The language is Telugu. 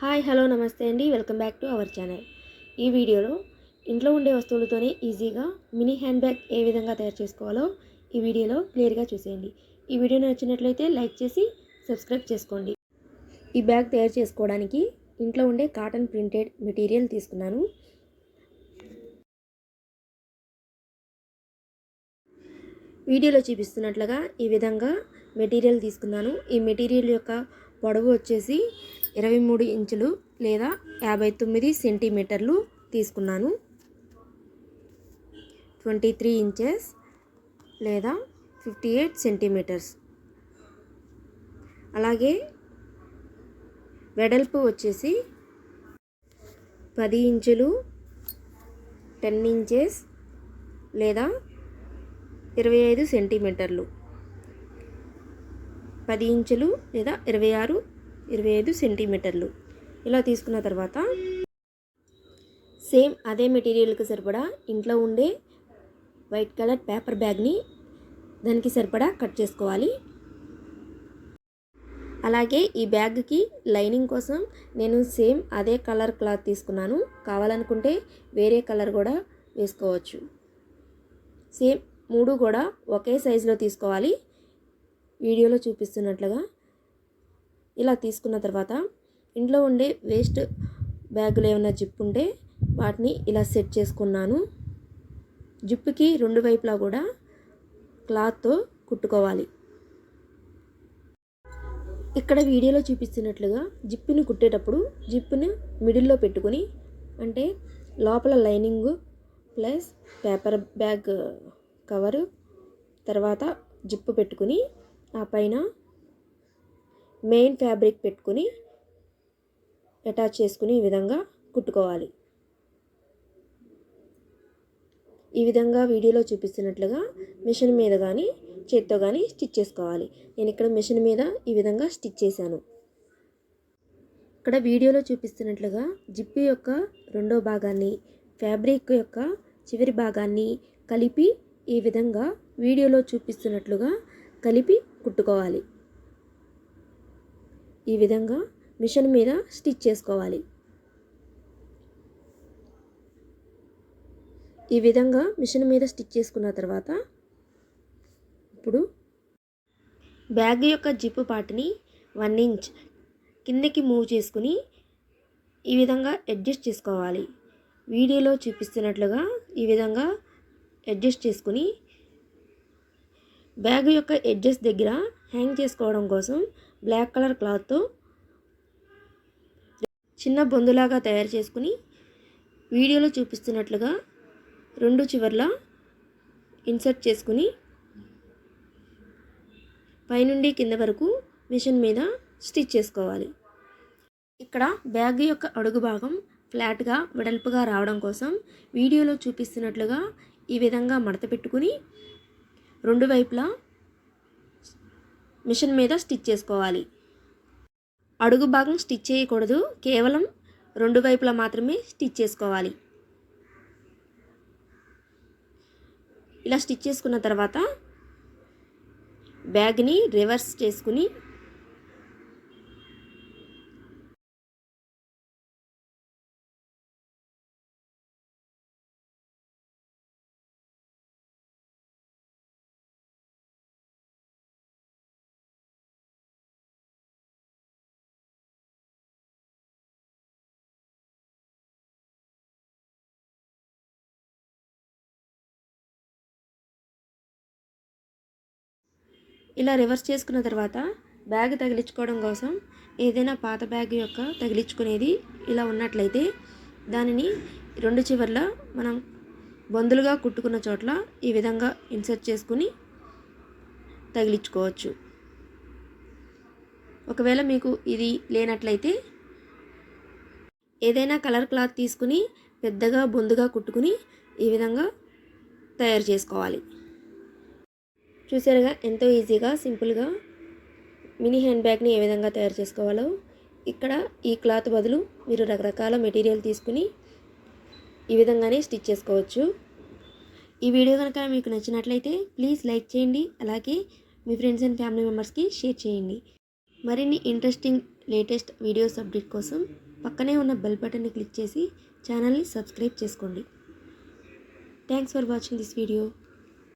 హాయ్ హలో నమస్తే అండి. Welcome back to our channel. ఈ వీడియోలో ఇంట్లో ఉండే వస్తువులతోనే ఈజీగా మినీ హ్యాండ్ బ్యాగ్ ఏ విధంగా తయారు చేసుకోవాలో ఈ వీడియోలో క్లియర్గా చూసేయండి. ఈ వీడియో నచ్చినట్లయితే లైక్ చేసి సబ్స్క్రైబ్ చేసుకోండి. ఈ బ్యాగ్ తయారు చేసుకోవడానికి ఇంట్లో ఉండే కాటన్ ప్రింటెడ్ మెటీరియల్ తీసుకున్నాను. వీడియోలో చూపిస్తున్నట్లుగా ఈ విధంగా మెటీరియల్ తీసుకున్నాను. ఈ మెటీరియల్ యొక్క పొడవు వచ్చేసి ఇరవై మూడు ఇంచులు లేదా యాభై తొమ్మిది సెంటీమీటర్లు తీసుకున్నాను. ట్వంటీ త్రీ ఇంచెస్ లేదా ఫిఫ్టీ ఎయిట్ సెంటీమీటర్స్. అలాగే వెడల్పు వచ్చేసి పది ఇంచులు టెన్ ఇంచెస్ లేదా ఇరవై ఐదు సెంటీమీటర్లు. పది ఇంచులు లేదా ఇరవై ఆరు ఇరవై ఐదు సెంటీమీటర్లు. ఇలా తీసుకున్న తర్వాత సేమ్ అదే మెటీరియల్కి సరిపడా ఇంట్లో ఉండే వైట్ కలర్ పేపర్ బ్యాగ్ని దానికి సరిపడా కట్ చేసుకోవాలి. అలాగే ఈ బ్యాగ్కి లైనింగ్ కోసం నేను సేమ్ అదే కలర్ క్లాత్ తీసుకున్నాను. కావాలనుకుంటే వేరే కలర్ కూడా వేసుకోవచ్చు. సేమ్ మూడు కూడా ఒకే సైజులో తీసుకోవాలి. వీడియోలో చూపిస్తున్నట్లుగా ఇలా తీసుకున్న తర్వాత ఇంట్లో ఉండే వేస్ట్ బ్యాగులు ఏమైనా జిప్ ఉంటే వాటిని ఇలా సెట్ చేసుకున్నాను. జిప్పుకి రెండు వైపులా కూడా క్లాత్తో కుట్టుకోవాలి. ఇక్కడ వీడియోలో చూపిస్తున్నట్లుగా జిప్పుని కుట్టేటప్పుడు జిప్పుని మిడిల్లో పెట్టుకొని అంటే లోపల lining plus paper bag cover తర్వాత జిప్పు పెట్టుకుని ఆ పైన మెయిన్ ఫ్యాబ్రిక్ పెట్టుకుని అటాచ్ చేసుకుని ఈ విధంగా కుట్టుకోవాలి. ఈ విధంగా వీడియోలో చూపిస్తున్నట్లుగా మిషన్ మీద కానీ చేత్తో కానీ స్టిచ్ చేసుకోవాలి. నేను ఇక్కడ మిషన్ మీద ఈ విధంగా స్టిచ్ చేశాను. ఇక్కడ వీడియోలో చూపిస్తున్నట్లుగా జిప్పు యొక్క రెండో భాగాన్ని ఫ్యాబ్రిక్ యొక్క చివరి భాగాన్ని కలిపి ఈ విధంగా వీడియోలో చూపిస్తున్నట్లుగా కలిపి కుట్టుకోవాలి. ఈ విధంగా మిషన్ మీద స్టిచ్ చేసుకోవాలి. ఈ విధంగా మిషన్ మీద స్టిచ్ చేసుకున్న తర్వాత ఇప్పుడు బ్యాగ్ యొక్క జిప్పు పార్ట్ని వన్ ఇంచ్ కిందకి మూవ్ చేసుకుని ఈ విధంగా అడ్జస్ట్ చేసుకోవాలి. వీడియోలో చూపిస్తున్నట్లుగా ఈ విధంగా అడ్జస్ట్ చేసుకుని బ్యాగ్ యొక్క ఎడ్జెస్ దగ్గర హ్యాంగ్ చేసుకోవడం కోసం బ్లాక్ కలర్ క్లాత్తో చిన్న బొందులాగా తయారు చేసుకుని వీడియోలో చూపిస్తున్నట్లుగా రెండు చివర్ల ఇన్సర్ట్ చేసుకుని పైనుండి కింద వరకు మిషన్ మీద స్టిచ్ చేసుకోవాలి. ఇక్కడ బ్యాగ్ యొక్క అడుగు భాగం ఫ్లాట్గా వెడల్పుగా రావడం కోసం వీడియోలో చూపిస్తున్నట్లుగా ఈ విధంగా మడత పెట్టుకుని రెండు వైపులా మిషన్ మీద స్టిచ్ చేసుకోవాలి. అడుగు భాగం స్టిచ్ చేయకూడదు. కేవలం రెండు వైపులా మాత్రమే స్టిచ్ చేసుకోవాలి. ఇలా స్టిచ్ చేసుకున్న తర్వాత బ్యాగ్ని రివర్స్ చేసుకుని ఇలా రివర్స్ చేసుకున్న తర్వాత బ్యాగ్ తగిలించుకోవడం కోసం ఏదైనా పాత బ్యాగ్ యొక్క తగిలించుకునేది ఇలా ఉన్నట్లయితే దానిని రెండు చివర్ల మనం బొందులుగా కుట్టుకున్న చోట్ల ఈ విధంగా ఇన్సర్ట్ చేసుకుని తగిలించుకోవచ్చు. ఒకవేళ మీకు ఇది లేనట్లయితే ఏదైనా కలర్ క్లాత్ తీసుకుని పెద్దగా బొందుగా కుట్టుకుని ఈ విధంగా తయారు చేసుకోవాలి. చూసారుగా ఎంతో ఈజీగా సింపుల్గా మినీ హ్యాండ్ బ్యాగ్ని ఏ విధంగా తయారు చేసుకోవాలో. ఇక్కడ ఈ క్లాత్ బదులు మీరు రకరకాల మెటీరియల్ తీసుకుని ఈ విధంగానే స్టిచ్ చేసుకోవచ్చు. ఈ వీడియో కనుక మీకు నచ్చినట్లయితే ప్లీజ్ లైక్ చేయండి అలాగే మీ ఫ్రెండ్స్ అండ్ ఫ్యామిలీ మెంబర్స్కి షేర్ చేయండి. మరిన్ని ఇంట్రెస్టింగ్ లేటెస్ట్ వీడియోస్ అప్డేట్ కోసం పక్కనే ఉన్న బెల్ బటన్ని క్లిక్ చేసి ఛానల్ని సబ్స్క్రైబ్ చేసుకోండి. Thanks for watching this video.